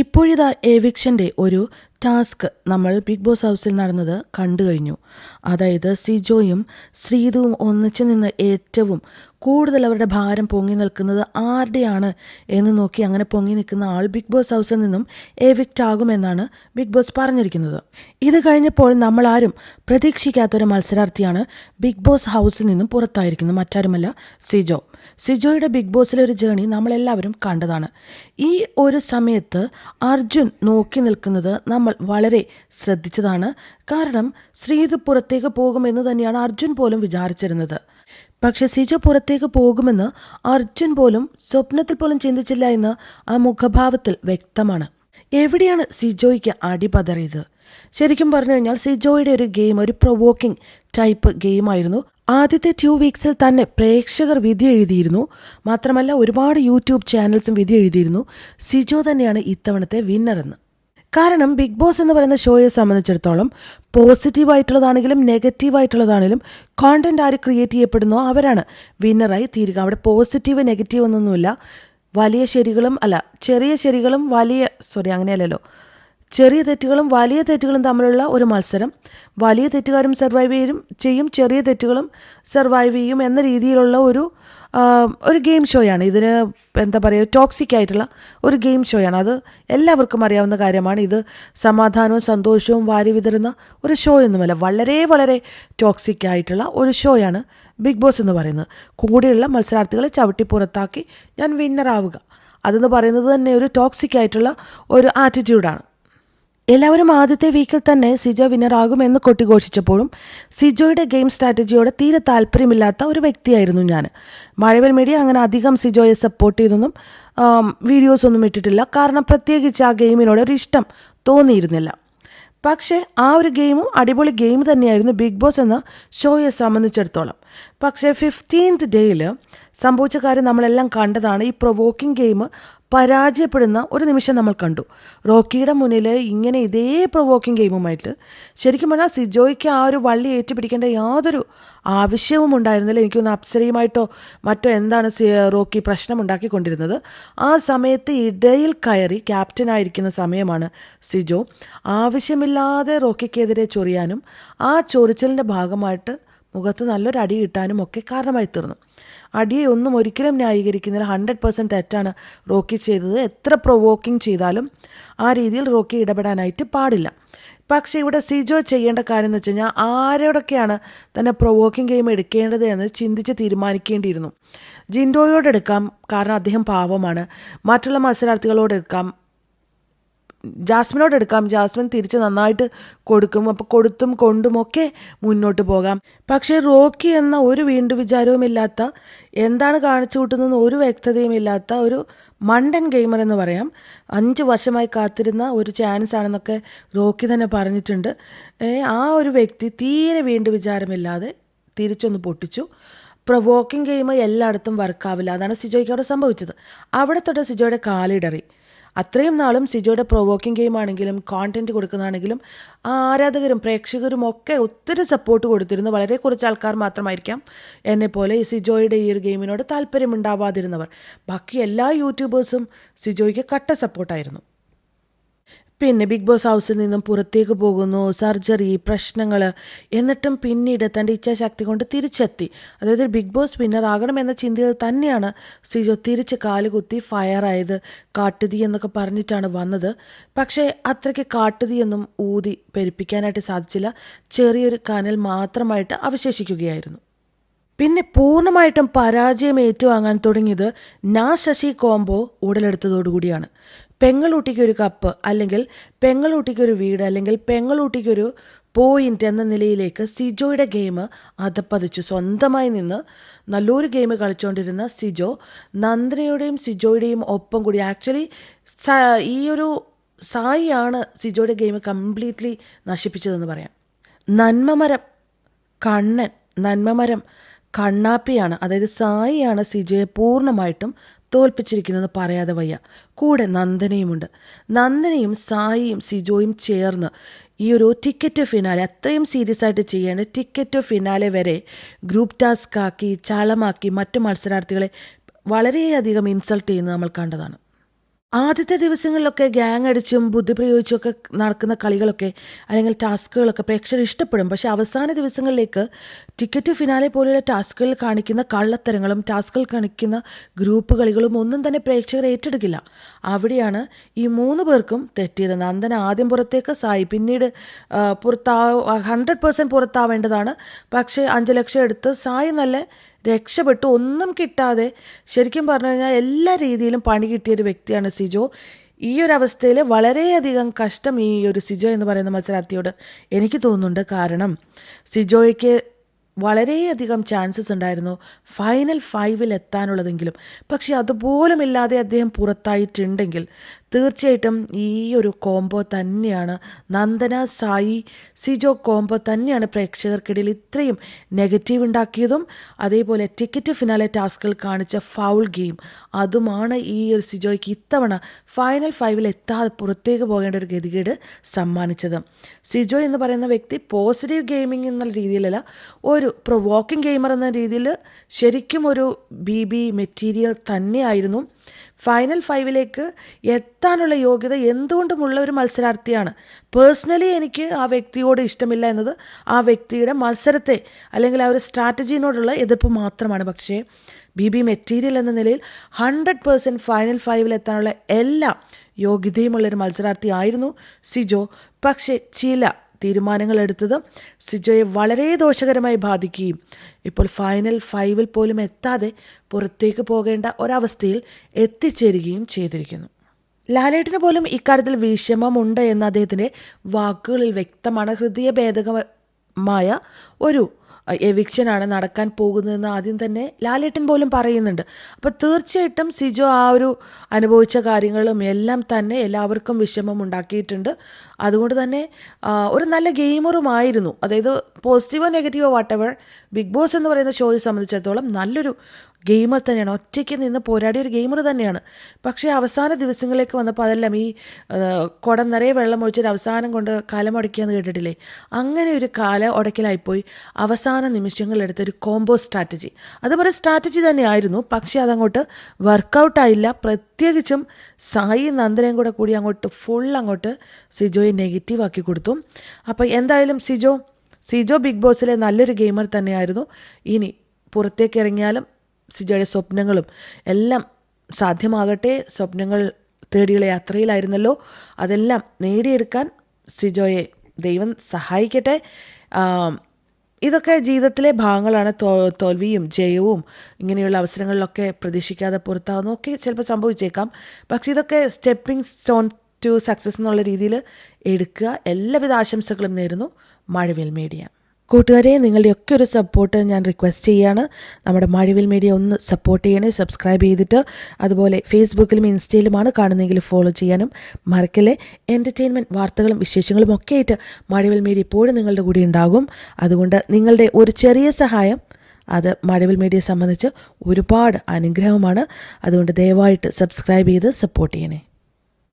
ഇപ്പോഴിതാ എവിക്ഷന്റെ ഒരു ടാസ്ക് നമ്മൾ ബിഗ് ബോസ് ഹൗസിൽ നടന്നത് കണ്ടു കഴിഞ്ഞു. അതായത് സിജോയും ശ്രീതുവും ഒന്നിച്ചു നിന്ന് ഏറ്റവും കൂടുതൽ അവരുടെ ഭാരം പൊങ്ങി നിൽക്കുന്നത് ആരുടെയാണ് എന്ന് നോക്കി അങ്ങനെ പൊങ്ങി നിൽക്കുന്ന ആൾ ബിഗ് ബോസ് ഹൗസിൽ നിന്നും എവിക്റ്റ് ആകുമെന്നാണ് ബിഗ് ബോസ് പറഞ്ഞിരിക്കുന്നത്. ഇത് കഴിഞ്ഞപ്പോൾ നമ്മൾ ആരും പ്രതീക്ഷിക്കാത്തൊരു മത്സരാർത്ഥിയാണ് ബിഗ് ബോസ് ഹൗസിൽ നിന്നും പുറത്തായിരിക്കുന്നത്. മറ്റാരുമല്ല സിജോ. സിജോയുടെ ബിഗ് ബോസിലെ ഒരു ജേണി നമ്മളെല്ലാവരും കണ്ടതാണ്. ഈ ഒരു സമയത്ത് അർജുൻ നോക്കി നിൽക്കുന്നത് നമ്മൾ വളരെ ശ്രദ്ധിച്ചതാണ്. കാരണം ശ്രീത് പുറത്തേക്ക് പോകുമെന്ന് തന്നെയാണ് അർജുൻ പോലും വിചാരിച്ചിരുന്നത്. പക്ഷെ സിജ പുറത്തേക്ക് പോകുമെന്ന് അർജുൻ പോലും സ്വപ്നത്തിൽ പോലും ചിന്തിച്ചില്ല എന്ന് ആ മുഖഭാവത്തിൽ വ്യക്തമാണ്. എവിടെയാണ് സിജോയ്ക്ക് അടിപതറിയത് ശരിക്കും പറഞ്ഞു കഴിഞ്ഞാൽ സിജോയുടെ ഒരു ഗെയിം ഒരു പ്രൊവോക്കിംഗ് ടൈപ്പ് ഗെയിമായിരുന്നു ആദ്യത്തെ ടു വീക്സിൽ തന്നെ പ്രേക്ഷകർ വിധി എഴുതിയിരുന്നു. മാത്രമല്ല ഒരുപാട് യൂട്യൂബ് ചാനൽസും വിധി എഴുതിയിരുന്നു. സിജോ തന്നെയാണ് ഇത്തവണത്തെ വിന്നറെന്ന് കാരണം ബിഗ് ബോസ് എന്ന് പറയുന്ന ഷോയെ സംബന്ധിച്ചിടത്തോളം പോസിറ്റീവായിട്ടുള്ളതാണെങ്കിലും നെഗറ്റീവ് ആയിട്ടുള്ളതാണെങ്കിലും കോണ്ടന്റ് ആര് ക്രിയേറ്റ് ചെയ്യപ്പെടുന്നോ അവരാണ്. വിന്നറായി തീരുക. അവിടെ പോസിറ്റീവ് നെഗറ്റീവ് എന്നൊന്നുമില്ല വലിയ ശരികളും അല്ല ചെറിയ ശരികളും വലിയ സോറി അങ്ങനെയല്ലല്ലോ. ചെറിയ തെറ്റുകളും വലിയ തെറ്റുകളും തമ്മിലുള്ള ഒരു മത്സരം. വലിയ തെറ്റുകാരും സർവൈവ് ചെയ്യും ചെയ്യും. ചെറിയ തെറ്റുകളും സർവൈവ് ചെയ്യും എന്ന രീതിയിലുള്ള ഒരു ഒരു ഗെയിം ഷോയാണ് ഇതിന് എന്താ പറയുക ടോക്സിക് ആയിട്ടുള്ള ഒരു ഗെയിം ഷോയാണ് അത് എല്ലാവർക്കും അറിയാവുന്ന കാര്യമാണ്. ഇത് സമാധാനവും സന്തോഷവും വാരി വിതരുന്ന ഒരു ഷോ ഒന്നുമല്ല വളരെ വളരെ ടോക്സിക് ആയിട്ടുള്ള ഒരു ഷോയാണ് ബിഗ് ബോസ് എന്ന് പറയുന്നത്. കൂടെയുള്ള മത്സരാർത്ഥികളെ ചവിട്ടി പുറത്താക്കി ഞാൻ വിന്നറാവുക അതെന്ന് പറയുന്നത് തന്നെ ഒരു ടോക്സിക് ആയിട്ടുള്ള ഒരു ആറ്റിറ്റ്യൂഡാണ് എല്ലാവരും ആദ്യത്തെ വീക്കിൽ തന്നെ സിജോ വിന്നറാകുമെന്ന് കൊട്ടിഘോഷിച്ചപ്പോഴും സിജോയുടെ ഗെയിം സ്ട്രാറ്റജിയോട് തീരെ താല്പര്യമില്ലാത്ത ഒരു വ്യക്തിയായിരുന്നു ഞാൻ. മഴവൽ മീഡിയ അങ്ങനെ അധികം സിജോയെ സപ്പോർട്ട് ചെയ്തൊന്നും വീഡിയോസ് ഒന്നും ഇട്ടിട്ടില്ല. കാരണം പ്രത്യേകിച്ച് ആ ഗെയിമിനോട് ഒരു ഇഷ്ടം തോന്നിയിരുന്നില്ല. പക്ഷേ ആ ഒരു ഗെയിമും അടിപൊളി ഗെയിം തന്നെയായിരുന്നു ബിഗ് ബോസ് എന്ന ഷോയെ സംബന്ധിച്ചിടത്തോളം. പക്ഷേ ഫിഫ്റ്റീൻത് ഡേയിൽ സംഭവിച്ച കാര്യം നമ്മളെല്ലാം കണ്ടതാണ്. ഈ പ്രൊവോക്കിംഗ് ഗെയിം പരാജയപ്പെടുന്ന ഒരു നിമിഷം നമ്മൾ കണ്ടു. റോക്കിയുടെ മുന്നിൽ ഇങ്ങനെ ഇതേ പ്രൊവോക്കിംഗ് ഗെയിമുമായിട്ട് ശരിക്കും പറഞ്ഞാൽ സിജോയ്ക്ക് ആ ഒരു വള്ളി ഏറ്റുപിടിക്കേണ്ട യാതൊരു ആവശ്യവും ഉണ്ടായിരുന്നില്ല. എനിക്കൊന്ന് അപ്സരയുമായിട്ടോ മറ്റോ എന്താണ് റോക്കി പ്രശ്നമുണ്ടാക്കിക്കൊണ്ടിരുന്നത് ആ സമയത്ത് ഇടയിൽ കയറി ക്യാപ്റ്റനായിരിക്കുന്ന സമയമാണ് സിജോ. ആവശ്യമില്ലാതെ റോക്കിക്കെതിരെ ചൊറിയാനും ആ ചൊറിച്ചലിന്റെ ഭാഗമായിട്ട് മുഖത്ത് നല്ലൊരു അടി കിട്ടാനും ഒക്കെ കാരണമായി തീർന്നു. അടിയെ ഒന്നും ഒരിക്കലും ന്യായീകരിക്കുന്നില്ല. ഹൺഡ്രഡ് പെർസെന്റ് തെറ്റാണ് റോക്കി ചെയ്തത്. എത്ര പ്രൊവോക്കിംഗ് ചെയ്താലും ആ രീതിയിൽ റോക്കി ഇടപെടാനായിട്ട് പാടില്ല. പക്ഷേ ഇവിടെ സിജോ ചെയ്യേണ്ട കാര്യം എന്ന് വെച്ച് കഴിഞ്ഞാൽ ആരോടൊക്കെയാണ് തന്നെ പ്രൊവോക്കിംഗ് ഗെയിം എടുക്കേണ്ടത് എന്ന് ചിന്തിച്ച് തീരുമാനിക്കേണ്ടിയിരുന്നു. ജിൻഡോയോട് എടുക്കാം. കാരണം അദ്ദേഹം പാവമാണ്. മറ്റുള്ള മത്സരാർത്ഥികളോട് എടുക്കാം. ജാസ്മിനോട് എടുക്കാം. ജാസ്മിൻ തിരിച്ച് നന്നായിട്ട് കൊടുക്കും. അപ്പോൾ കൊടുത്തും കൊണ്ടും കൊണ്ടുമൊക്കെ മുന്നോട്ട് പോകാം. പക്ഷേ റോക്കി എന്ന ഒരു വീണ്ടു വിചാരവുമില്ലാത്ത എന്താണ് കാണിച്ചു കൂട്ടുന്നതെന്ന് ഒരു വ്യക്തതയും ഇല്ലാത്ത ഒരു മണ്ടൻ ഗെയിമർ എന്ന് പറയാം. അഞ്ച് വർഷമായി കാത്തിരുന്ന ഒരു ചാൻസ് ആണെന്നൊക്കെ റോക്കി തന്നെ പറഞ്ഞിട്ടുണ്ട്. ആ ഒരു വ്യക്തി തീരെ വീണ്ടു വിചാരമില്ലാതെ തിരിച്ചൊന്ന് പൊട്ടിച്ചു. പ്രൊവോക്കിംഗ് ഗെയിം എല്ലായിടത്തും വർക്കാവില്ല അതാണ് സിജോയ്ക്ക് അവിടെ സംഭവിച്ചത്. അവിടെ തൊട്ട് സിജോയുടെ കാലിടറി. അത്രയും നാളും സിജോയുടെ പ്രൊവോക്കിംഗ് ഗെയിം ആണെങ്കിലും കോണ്ടന്റ് കൊടുക്കുന്നതാണെങ്കിലും ആരാധകരും പ്രേക്ഷകരും ഒക്കെ ഒത്തിരി സപ്പോർട്ട് കൊടുത്തിരുന്നു. വളരെ കുറച്ച് ആൾക്കാർ മാത്രമായിരിക്കാം എന്നെപ്പോലെ സിജോയുടെ ഈ ഒരു ഗെയിമിനോട് താല്പര്യമുണ്ടാവാതിരുന്നവർ. ബാക്കി എല്ലാ യൂട്യൂബേഴ്സും സിജോയ്ക്ക് കട്ട സപ്പോർട്ടായിരുന്നു പിന്നെ ബിഗ് ബോസ് ഹൗസിൽ നിന്നും പുറത്തേക്ക് പോകുന്നു. സർജറി പ്രശ്നങ്ങൾ എന്നിട്ടും പിന്നീട് തന്റെ ഇച്ഛാശക്തി കൊണ്ട് തിരിച്ചെത്തി. അതായത് ബിഗ് ബോസ് വിന്നർ ആകണമെന്ന ചിന്തയിൽ തന്നെയാണ് സിജോ തിരിച്ച് കാലുകുത്തി ഫയറായത് കാട്ടുതീ എന്നൊക്കെ പറഞ്ഞിട്ടാണ് വന്നത്. പക്ഷേ അത്രയ്ക്ക് കാട്ടുതീയൊന്നും ഊതി പെരുപ്പിക്കാനായിട്ട് സാധിച്ചില്ല. ചെറിയൊരു കനൽ മാത്രമായിട്ട് അവശേഷിക്കുകയായിരുന്നു. പിന്നെ പൂർണമായിട്ടും പരാജയം ഏറ്റുവാങ്ങാൻ തുടങ്ങിയത് നാ ശശി കോംബോ ഉടലെടുത്തതോടുകൂടിയാണ്. പെങ്ങളൂട്ടിക്കൊരു കപ്പ് അല്ലെങ്കിൽ പെങ്ങളൂട്ടിക്കൊരു വീട് അല്ലെങ്കിൽ പെങ്ങളൂട്ടിക്കൊരു പോയിന്റ് എന്ന നിലയിലേക്ക് സിജോയുടെ ഗെയിം അതപ്പതിച്ചു സ്വന്തമായി നിന്ന് നല്ലൊരു ഗെയിം കളിച്ചുകൊണ്ടിരുന്ന സിജോ നന്ദനയുടെയും സിജോയുടെയും ഒപ്പം കൂടി ആക്ച്വലി ഈ ഒരു സായിയാണ് സിജോയുടെ ഗെയിം കംപ്ലീറ്റ്ലി നശിപ്പിച്ചതെന്ന് പറയാം. നന്മമരം കണ്ണൻ നന്മമരം കണ്ണാപ്പിയാണ്. അതായത് സായിയാണ് സിജോയെ പൂർണമായിട്ടും തോൽപ്പിച്ചിരിക്കുന്നത് പറയാതെ വയ്യ. കൂടെ നന്ദനയുമുണ്ട്. നന്ദനയും സായിയും സിജോയും ചേർന്ന് ഈ ഒരു ടിക്കറ്റ് ഫിനാലെ അത്രയും സീരിയസ് ആയിട്ട് ചെയ്യേണ്ട ടിക്കറ്റ് ഫിനാലെ വരെ ഗ്രൂപ്പ് ടാസ്ക് ആക്കി ചളമാക്കി മറ്റു മത്സരാർത്ഥികളെ വളരെയധികം ഇൻസൾട്ട് ചെയ്യുന്നത് നമ്മൾ കണ്ടതാണ്. ആദ്യത്തെ ദിവസങ്ങളിലൊക്കെ ഗ്യാങ് അടിച്ചും ബുദ്ധി പ്രയോഗിച്ചും ഒക്കെ നടക്കുന്ന കളികളൊക്കെ അല്ലെങ്കിൽ ടാസ്കുകളൊക്കെ പ്രേക്ഷകർ ഇഷ്ടപ്പെടും. പക്ഷേ അവസാന ദിവസങ്ങളിലേക്ക് ടിക്കറ്റ് ഫിനാലെ പോലെയുള്ള ടാസ്കുകളിൽ കാണിക്കുന്ന കള്ളത്തരങ്ങളും ടാസ്കുകൾ കാണിക്കുന്ന ഗ്രൂപ്പ് കളികളും ഒന്നും തന്നെ പ്രേക്ഷകർ ഏറ്റെടുക്കില്ല. അവിടെയാണ് ഈ മൂന്ന് പേർക്കും തെറ്റിയത്. നന്ദന ആദ്യം പുറത്തേക്ക് സായി പിന്നീട് പുറത്താ ഹൺഡ്രഡ് പേഴ്സന്റ് പുറത്താവേണ്ടതാണ്. പക്ഷേ അഞ്ച് ലക്ഷം എടുത്ത് സായി നല്ല രക്ഷപ്പെട്ടു. ഒന്നും കിട്ടാതെ ശരിക്കും പറഞ്ഞു കഴിഞ്ഞാൽ എല്ലാ രീതിയിലും പണി കിട്ടിയ ഒരു വ്യക്തിയാണ് സിജോ. ഈ ഒരു അവസ്ഥയിൽ വളരെയധികം കഷ്ടം ഈ ഒരു സിജോ എന്ന് പറയുന്ന മത്സരാർത്ഥിയോട് എനിക്ക് തോന്നുന്നുണ്ട്. കാരണം സിജോയ്ക്ക് വളരെയധികം ചാൻസസ് ഉണ്ടായിരുന്നു ഫൈനൽ ഫൈവിൽ എത്താനുള്ളതെങ്കിലും. പക്ഷേ അതുപോലും ഇല്ലാതെ അദ്ദേഹം പുറത്തായിട്ടുണ്ടെങ്കിൽ തീർച്ചയായിട്ടും ഈ ഒരു കോംബോ തന്നെയാണ്. നന്ദന സായി സിജോ കോംബോ തന്നെയാണ് പ്രേക്ഷകർക്കിടയിൽ ഇത്രയും നെഗറ്റീവ് ഉണ്ടാക്കിയതും അതേപോലെ ടിക്കറ്റ് ഫിനാലെ ടാസ്കിൽ കാണിച്ച ഫൗൾ ഗെയിം അതുമാണ് ഈ ഒരു സിജോയ്ക്ക് ഇത്തവണ ഫൈനൽ ഫൈവിൽ എത്താതെ പുറത്തേക്ക് പോകേണ്ട ഒരു ഗതികേട് സമ്മാനിച്ചത്. സിജോ എന്ന് പറയുന്ന വ്യക്തി പോസിറ്റീവ് ഗെയിമിംഗ് എന്നുള്ള രീതിയിലല്ല ഒരു പ്രൊവോക്കിംഗ് ഗെയിമർ എന്ന രീതിയിൽ ശരിക്കും ഒരു ബി ബി മെറ്റീരിയൽ തന്നെയായിരുന്നു. ഫൈനൽ ഫൈവിലേക്ക് എത്താനുള്ള യോഗ്യത എന്തുകൊണ്ടുമുള്ള ഒരു മത്സരാർത്ഥിയാണ്? പേഴ്സണലി എനിക്ക് ആ വ്യക്തിയോട് ഇഷ്ടമില്ല എന്നത് ആ വ്യക്തിയുടെ മത്സരത്തെ അല്ലെങ്കിൽ ആ ഒരു സ്ട്രാറ്റജീനോടുള്ള എതിർപ്പ് മാത്രമാണ്. പക്ഷേ ബി ബി മെറ്റീരിയൽ എന്ന നിലയിൽ ഹൺഡ്രഡ് പേഴ്സന്റ് ഫൈനൽ ഫൈവിൽ എത്താനുള്ള എല്ലാ യോഗ്യതയുമുള്ളൊരു മത്സരാർത്ഥി ആയിരുന്നു സിജോ. പക്ഷേ ചില തീരുമാനങ്ങൾ എടുത്തത് സിജോയെ വളരെ ദോഷകരമായി ബാധിക്കുകയും ഇപ്പോൾ ഫൈനൽ ഫൈവിൽ പോലും എത്താതെ പുറത്തേക്ക് പോകേണ്ട ഒരവസ്ഥയിൽ എത്തിച്ചേരുകയും ചെയ്തിരിക്കുന്നു. ലാലേട്ടിന് പോലും ഇക്കാര്യത്തിൽ വിഷമമുണ്ട് എന്ന അദ്ദേഹത്തിന്റെ വാക്കുകളിൽ വ്യക്തമാണ് ഹൃദയഭേദകമായ ഒരു എവിക്ഷനാണ് നടക്കാൻ പോകുന്നതെന്ന് ആദ്യം തന്നെ ലാലേട്ടൻ പോലും പറയുന്നുണ്ട്. അപ്പോൾ തീർച്ചയായിട്ടും സിജോ ആ ഒരു അനുഭവിച്ച കാര്യങ്ങളും എല്ലാം തന്നെ എല്ലാവർക്കും വിഷമം ഉണ്ടാക്കിയിട്ടുണ്ട്. അതുകൊണ്ട് തന്നെ ഒരു നല്ല ഗെയിമറുമായിരുന്നു. അതായത് പോസിറ്റീവോ നെഗറ്റീവോ വാട്ട് ബിഗ് ബോസ് എന്ന് പറയുന്ന ഷോയെ സംബന്ധിച്ചിടത്തോളം നല്ലൊരു ഗെയിമർ തന്നെയാണ്. ഒറ്റയ്ക്ക് നിന്ന് പോരാടിയ ഒരു ഗെയിമർ തന്നെയാണ്. പക്ഷേ അവസാന ദിവസങ്ങളിലേക്ക് വന്നപ്പോൾ അതെല്ലാം ഈ കുടം നിറയെ വെള്ളം ഒഴിച്ചൊരു അവസാനം കൊണ്ട് കാലമടക്കിയെന്ന് കേട്ടിട്ടില്ലേ? അങ്ങനെ ഒരു കാല ഉടക്കലായിപ്പോയി. അവസാന നിമിഷങ്ങളെടുത്ത ഒരു കോംബോ സ്ട്രാറ്റജി അതുപോലെ സ്ട്രാറ്റജി തന്നെയായിരുന്നു. പക്ഷേ അതങ്ങോട്ട് വർക്കൗട്ടായില്ല പ്രത്യേകിച്ചും സായി നന്ദനയും കൂടെ കൂടി അങ്ങോട്ട് ഫുൾ അങ്ങോട്ട് സിജോയെ നെഗറ്റീവ് ആക്കി കൊടുത്തു. അപ്പോൾ എന്തായാലും സിജോ സിജോ ബിഗ് ബോസിലെ നല്ലൊരു ഗെയിമർ തന്നെയായിരുന്നു. ഇനി പുറത്തേക്ക് ഇറങ്ങിയാലും സിജോയുടെ സ്വപ്നങ്ങളും എല്ലാം സാധ്യമാകട്ടെ. സ്വപ്നങ്ങൾ തേടിയുള്ള യാത്രയിലായിരുന്നല്ലോ. അതെല്ലാം നേടിയെടുക്കാൻ സിജോയെ ദൈവം സഹായിക്കട്ടെ. ഇതൊക്കെ ജീവിതത്തിലെ ഭാഗങ്ങളാണ്. തോ തോൽവിയും ജയവും ഇങ്ങനെയുള്ള അവസരങ്ങളിലൊക്കെ പ്രതീക്ഷിക്കാതെ പുറത്താവുന്നതൊക്കെ ചിലപ്പോൾ സംഭവിച്ചേക്കാം. പക്ഷേ ഇതൊക്കെ സ്റ്റെപ്പിംഗ് സ്റ്റോൺ ടു സക്സസ് എന്നുള്ള രീതിയിൽ എടുക്കുക. എല്ലാവിധ ആശംസകളും നേരുന്നു. മഴവിൽ മീഡിയ. കൂട്ടുകാരെ നിങ്ങളുടെയൊക്കെ ഒരു സപ്പോർട്ട് ഞാൻ റിക്വസ്റ്റ് ചെയ്യുകയാണ് നമ്മുടെ മഴവിൽ മീഡിയ ഒന്ന് സപ്പോർട്ട് ചെയ്യണേ സബ്സ്ക്രൈബ് ചെയ്തിട്ട് അതുപോലെ ഫേസ്ബുക്കിലും ഇൻസ്റ്റയിലുമാണ് കാണുന്നതെങ്കിൽ ഫോളോ ചെയ്യാനും മറക്കല്ലേ. എന്റർടൈൻമെന്റ് വാർത്തകളും വിശേഷങ്ങളും ഒക്കെ ആയിട്ട് മഴവിൽ മീഡിയ ഇപ്പോഴും നിങ്ങളുടെ കൂടെ ഉണ്ടാകും. അതുകൊണ്ട് നിങ്ങളുടെ ഒരു ചെറിയ സഹായം അത് മഴവിൽ മീഡിയയെ സംബന്ധിച്ച് ഒരുപാട് അനുഗ്രഹമാണ്. അതുകൊണ്ട് ദയവായിട്ട് സബ്സ്ക്രൈബ് ചെയ്ത് സപ്പോർട്ട് ചെയ്യണേ.